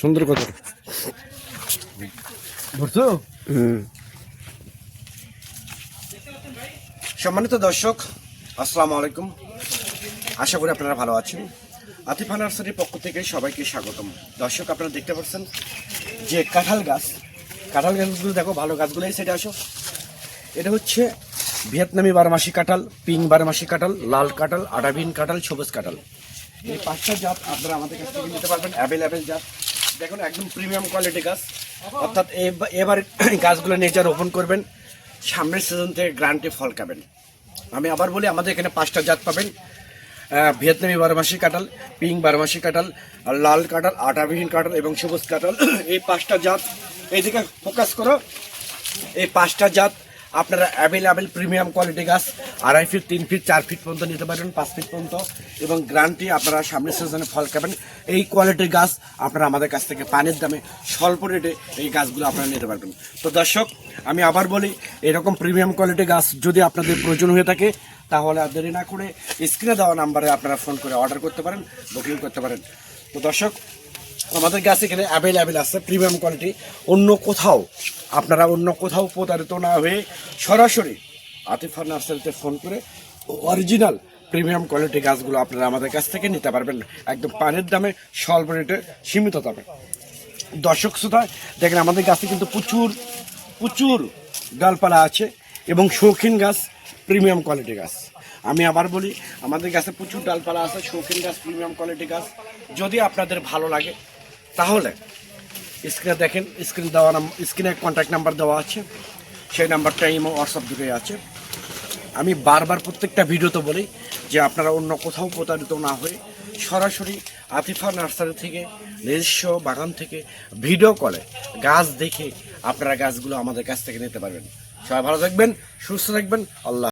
সুন্দর কথা। ধরছো? সম্মানিত দর্শক আসসালামু আলাইকুম। আশা করি আপনারা ভালো আছেন। আতিফা নার্সারির পক্ষ থেকে সবাইকে স্বাগতম। দর্শক আপনারা দেখতে পাচ্ছেন যে কাঁঠাল গাছ কাঁঠাল গাছগুলো দেখো ভালো গাছগুলোই এই সাইডে আসো। এটা হচ্ছে ভিয়েতনামি বারমাসি কাঁঠাল পিং বারমাসি কাঁঠাল লাল কাঁঠাল আডাবিন কাঁঠাল সবুজ কাঁঠাল। এই পাঁচটা জাত আপনারা আমাদের কাছ থেকে নিতে পারবেন অ্যাভেলেবেল জাত। দেখুন, একদম প্রিমিয়াম কোয়ালিটি গাছ। অর্থাৎ এব- এবার গাছগুলো নিয়ে রোপণ করবেন, সামনের সিজন থেকে গ্রান্টে ফল খাবেন। আমি আবার বলি, আমাদের এখানে পাঁচটা জাত পাবেন। ভিয়েতনামি বারমাসি কাঁঠাল, পিং বারমাসি কাঁঠাল, লাল কাঁঠাল আটাবিহীন কাঁঠাল এবং সবুজ কাঁঠাল। এই পাঁচটা জাত, এইদিকে ফোকাস করো। এই পাঁচটা জাত আপনারা অ্যাভেলেবেল প্রিমিয়াম কোয়ালিটি গাছ আড়াই ফিট তিন ফিট চার ফিট পর্যন্ত নিতে পারবেন পাঁচ ফিট পর্যন্ত। এবং গ্রান্টি আপনারা সামনের সিজনে ফল খাবেন। এই কোয়ালিটির গাছ আপনারা আমাদের কাছ থেকে পানির দামে স্বল্প রেটে এই গাছগুলো আপনারা নিতে পারবেন। তো দর্শক, আমি আবার বলি, এরকম প্রিমিয়াম কোয়ালিটি গাছ যদি আপনাদের প্রয়োজন হয়ে থাকে, তাহলে আর দেরি না করে স্ক্রিনে দেওয়া নাম্বারে আপনারা ফোন করে অর্ডার করতে পারেন বুকিং করতে পারেন। তো দর্শক, আমাদের গাছ এখানে অ্যাভেলেবেল আছে প্রিমিয়াম কোয়ালিটি অন্য কোথাও আপনারা অন্য কোথাও প্রতারিত না হয়ে সরাসরি আতিফা নার্সারিতে ফোন করে অরিজিনাল প্রিমিয়াম কোয়ালিটি গাছগুলো আপনারা আমাদের কাছ থেকে নিতে পারবেন একদম পানির দামে স্বল্প রেটে সীমিত দামে। দর্শক শ্রোতা, দেখেন আমাদের গাছে কিন্তু প্রচুর প্রচুর ডালপালা আছে এবং শৌখিন গাছ, প্রিমিয়াম কোয়ালিটি গাছ। আমি আবার বলি, আমাদের গাছে প্রচুর ডালপালা আছে, শৌখিন গাছ, প্রিমিয়াম কোয়ালিটি গাছ। যদি আপনাদের ভালো লাগে, তাহলে স্ক্রিনে দেখেন, স্ক্রিন দেওয়া স্ক্রিনে কন্ট্যাক্ট নাম্বার দেওয়া আছে। সেই নাম্বারটা ইমো হোয়াটসঅ্যাপ দুটোই আছে। আমি বারবার প্রত্যেকটা ভিডিওতে বলি যে আপনারা অন্য কোথাও প্রতারিত না হয়ে সরাসরি আতিফা নার্সারি থেকে, নিজস্ব বাগান থেকে ভিডিও কলে গাছ দেখে আপনারা গাছগুলো আমাদের কাছ থেকে নিতে পারবেন। সবাই ভালো থাকবেন, সুস্থ থাকবেন, আল্লাহ